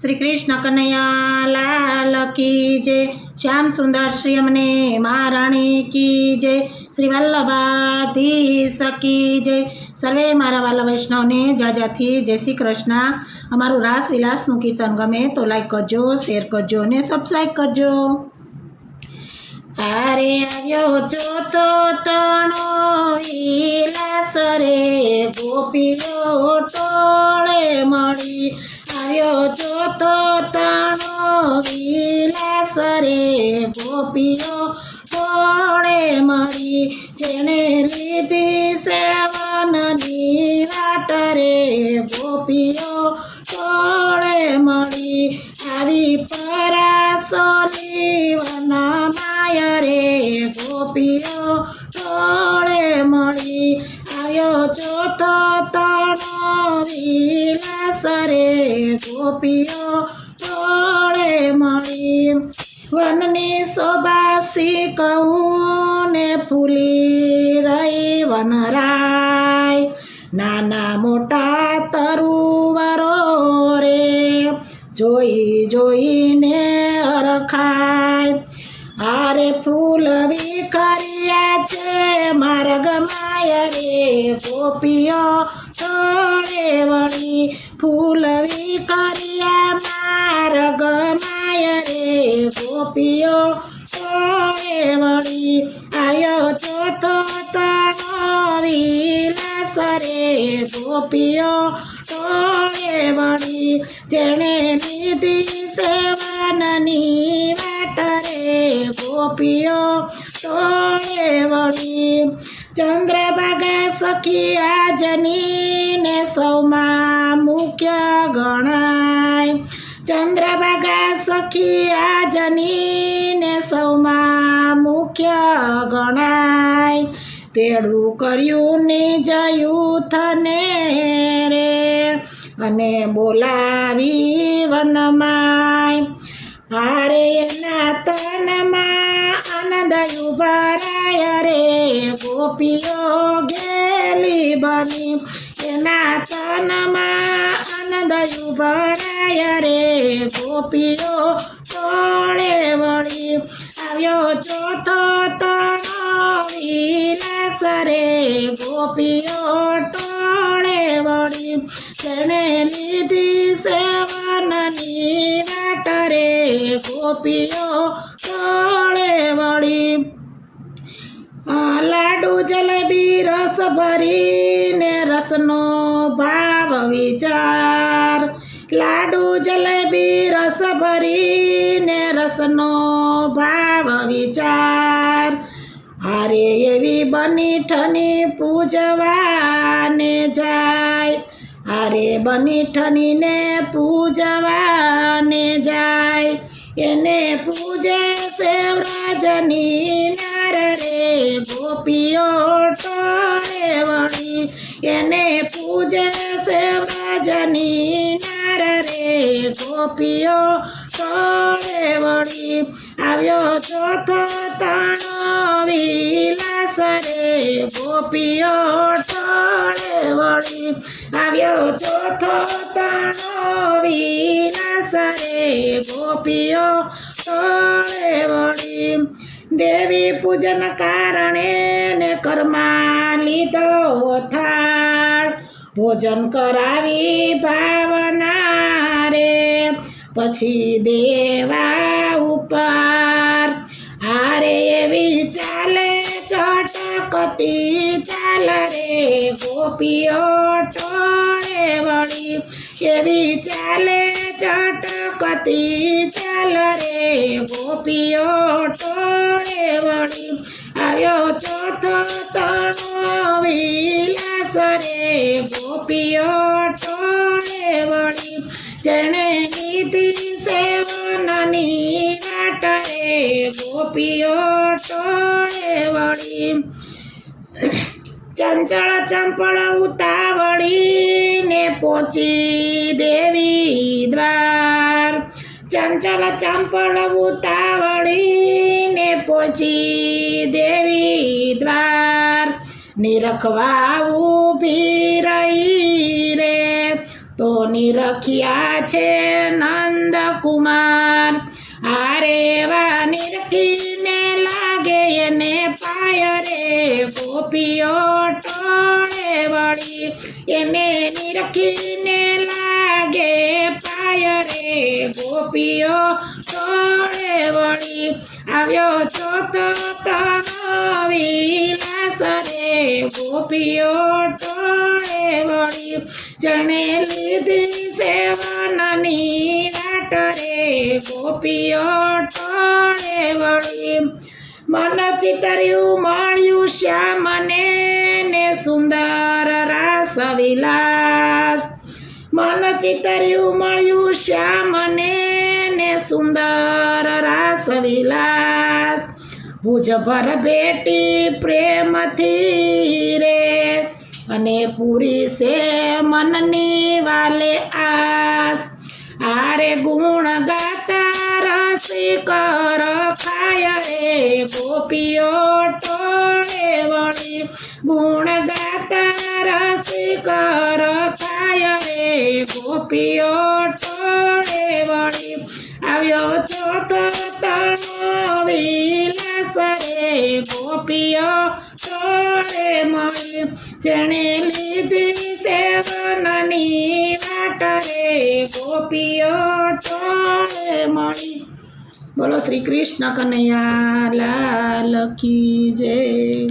શ્રી કૃષ્ણ કનૈયા લાલ કી જય. શ્યામ સુંદર શ્રી અમને મહારાણી કી જય. શ્રી વલ્લભાધીશ કી જય. સર્વે મારા વાલા વૈષ્ણવને જાજાથી જય શ્રી કૃષ્ણ. અમારું રાસ વિલાસનું કીર્તન ગમે તો લાઈક કરજો શેર કરજો અને સબસ્ક્રાઈબ કરજો. આરે આવ્યો જોતો તણો, વિલાસ રે ગોપીઓ ટોળે મળી. આવ્યો જોતો તણો વિલાસ રે ગોપીઓ કોણે મારી જેને લીધી સેવનની વાટ રે ગોપીઓ કોણે મળી? આવી પરાસોલી વન માય રે ગોપીઓ કોણે મળી? આવ્યો ચોથો તણો વિલાસ રે ગોપીઓ ટોળે મળી. વનની શોભાસી કહું ને ફૂલી રહી વનરાય. નાના મોટા તરુવરો રે, જોઈ જોઈને અરખાય આરે ફૂલ વિખર્યા છે માર્ગ માય રે, ગોપીઓ ટોળે વળી. ફૂલવી કર્યા માર્ગ માય રે, ગોપીઓ ટોળે વળી. આવ્યો ચોથો તણો વિલાસ રે, ગોપીઓ ટોળે વળી જેણે લીધી સેવાનની વાટ રે ગોપીઓ ટોળે વળી ચંદ્રભાગા સખી આજની ને સૌમાં મુખ્ય ગણાય. ચંદ્રભાગા સખી આજની ને સૌમાં મુખ્ય ગણાય. તેડું કર્યું નિજ યુથને રે અને બોલાવી વનમાય. હારે એના તનમાં આનંદ ઉભરાય રે. ગોપીઓ ગેલી બની. એના તનમાં આનંદ ઉભરાય રે. ગોપીઓ ટોળે વળી. આવ્યો ચોથો તણો વિલાસ રે. ગોપીઓ ટોળે સેવનની વાટ રે ગોપીઓ ટોળે વળી. લાડુ જલેબી રસ ભરીને રસનો ભાવ વિચાર. લાડુ જલેબી રસ ભરીને રસનો ભાવ વિચાર. અરે એવી બની ઠની પૂજવાને જાય. અરે બની ઠનીને પૂજવાને જાય. એને પૂજે છે વ્રજની નાર રે, ગોપીઓ ટોળે વળી એને પૂજે છે વ્રજની રે, ગોપીઓ ટોળે વળી આવ્યો ચોથો તણો વિલાસ રે, ગોપીઓ ટોળે વળી આવ્યો ચોથો તણો વિલાસ રે ગોપીઓ ટોળે દેવી પૂજન કારણે ને કર્મા લીધો થાળ ભોજન કરાવી ભાવના રે પછી દેવા ઉપર. હારે એવી ચાલે ચટકતી ચાલ રે ગોપીઓ ટોળે વળી એવી ચાલે ચટકતી ચાલ રે ગોપીઓ ટોળે વળી આવ્યો ચોથો તણો વિલાસ રે ગોપીઓ ટોળે વળી જેણે લીધી સેવનની ગોપીઓ ટોળે વળી. ચંચળ ચંપળ ઉતાવળીને પહોંચી દેવી દ્વાર. ચંચળ ચંપળ ઉતાવળીને પહોંચી દેવી દ્વાર. નિરખવા ઊભી રહી રે તો નિરખ્યા છે નંદ કુમાર આરે વા નિરખીને લાગે એને પાય રે. ગોપીઓ ટોળે વળી એને નિરખીને લાગે પાય રે. ગોપીઓ ટોળે વળી આવ્યો છો તો વિલાસ રે. ગોપીઓ ટોળે વળી જણે લીધી સેવનની રાટ રે ગોપીઓ ટોળે વળી. મન ચિતર્યું મળ્યું શ્યામને ને સુંદર રાસ વિલાસ મન ચિતર્યું મળ્યું શ્યામને ને સુંદર રાસ વિલાસ ભુજ પર ભેટી પ્રેમથી રે. અને પૂરી છે મનની વાલે આસ. આરે ગુણ ગાતા રસિક રખાય રે ગોપીઓ ટોળે વળી. ગુણ ગાતા રસિક રખાય રે ગોપીઓ ટોળે વળી. આવ્યો ચોથો તણો વિલાસ રે ગોપીઓ ટોળે મળી. જેણે લીધી સેવનની વાટરે ગોપીઓ ટોળે મળી. બોલો શ્રી કૃષ્ણ કનૈયા લાલ કી જય.